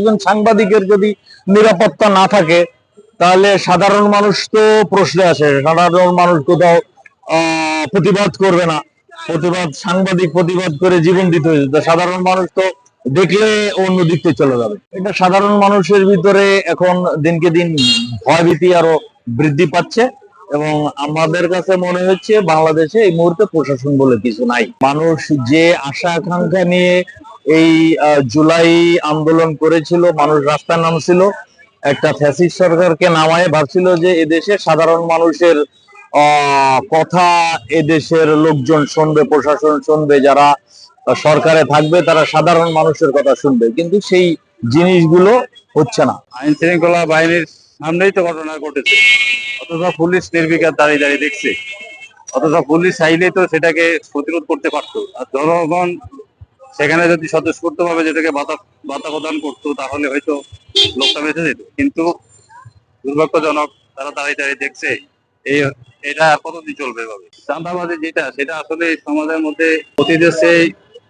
একজন সাংবাদিকের যদি নিরাপত্তা না থাকে, তাহলে সাধারণ মানুষ তো প্রশ্নে আসে, সাধারণ মানুষ কোথাও প্রতিবাদ করবে না। প্রতিবাদ, সাংবাদিক প্রতিবাদ করে জীবন দিতে হয়েছে। সাধারণ মানুষ তো দেখলে অন্য দিকতে চলে যাবে। এটা সাধারণ মানুষের ভিতরে এখন দিনকে দিন ভয়ভীতি আরও বৃদ্ধি পাচ্ছে এবং আমাদের কাছে মনে হচ্ছে বাংলাদেশে এই মুহূর্তে প্রশাসন বলে কিছু নাই। মানুষ যে আশা আকাঙ্ক্ষা নিয়ে এই জুলাই আন্দোলন করেছিল, মানুষ রাস্তায় নামছিল। একটা ফ্যাসিস্ট সরকারকে নামায়, ভাবছিল যে এদেশে সাধারণ মানুষের কথা, এদেশের লোকজন শুনবে, প্রশাসন শুনবে, যারা সরকারে থাকবে, তারা সাধারণ মানুষের কথা শুনবে। কিন্তু সেই জিনিসগুলো হচ্ছে না। আইন শৃঙ্খলা বাহিনীর সামনেই তো ঘটনা ঘটেছে। অথচ পুলিশ নির্বিকার দাঁড়িয়ে দাঁড়িয়ে দেখছে। অথচ পুলিশ চাইলে তো সেটাকে প্রতিরোধ করতে পারতো। আর জনগণ সেখানে যদি স্বতঃস্ফূর্ত ভাবে যেটাকে বাধা বাধা প্রদান করতো, তাহলে হয়তো লোকটা বেঁচে যেত। কিন্তু দুর্ভাগ্যজনক তারা দাঁড়িয়ে দাঁড়িয়ে দেখছে এই এটা আর কতদিন চলবে এভাবে? চাঁদাবাজি যেটা, সেটা আসলে সমাজের মধ্যে প্রতি দেশে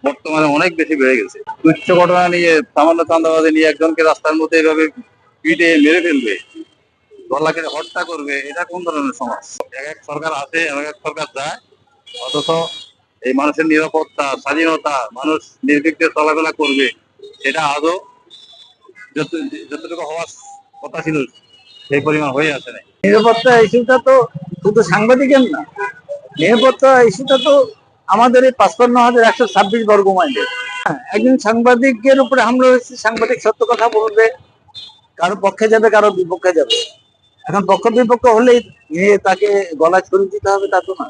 বর্তমানে অনেক বেশি বেড়ে গেছে। তুচ্ছ ঘটনা নিয়ে, সামান্য চাঁদাবাজি নিয়ে একজনকে রাস্তার মধ্যে এভাবে পিটে মেরে ফেলবে, গলাকে হত্যা করবে, এটা কোন ধরনের সমাজ? এক এক সরকার আসে, এক এক সরকার যায়, অথচ এই মানুষের নিরাপত্তা স্বাধীনতা মানুষ নির্বিঘ্নে চলাফেরা করবে সেটা আদৌ যতটুকু হওয়ার কথা ছিল সেই পরিমাণ হয়ে আসে না নিরাপত্তা ইস্যুটা তো শুধু সাংবাদিকের না নিরাপত্তা ইস্যুটা তো আমাদের এই পাঁচপান্ন হাজার একশো ছাব্বিশ বর্গ মাইলের হ্যাঁ, একজন সাংবাদিকের উপরে হামলা হয়েছে সাংবাদিক সত্য কথা বলবে কারও পক্ষে যাবে কারও বিপক্ষে যাবে। এখন পক্ষ বিপক্ষ হলেই তাকে গলা ছড়িয়ে দিতে হবে তা তো না।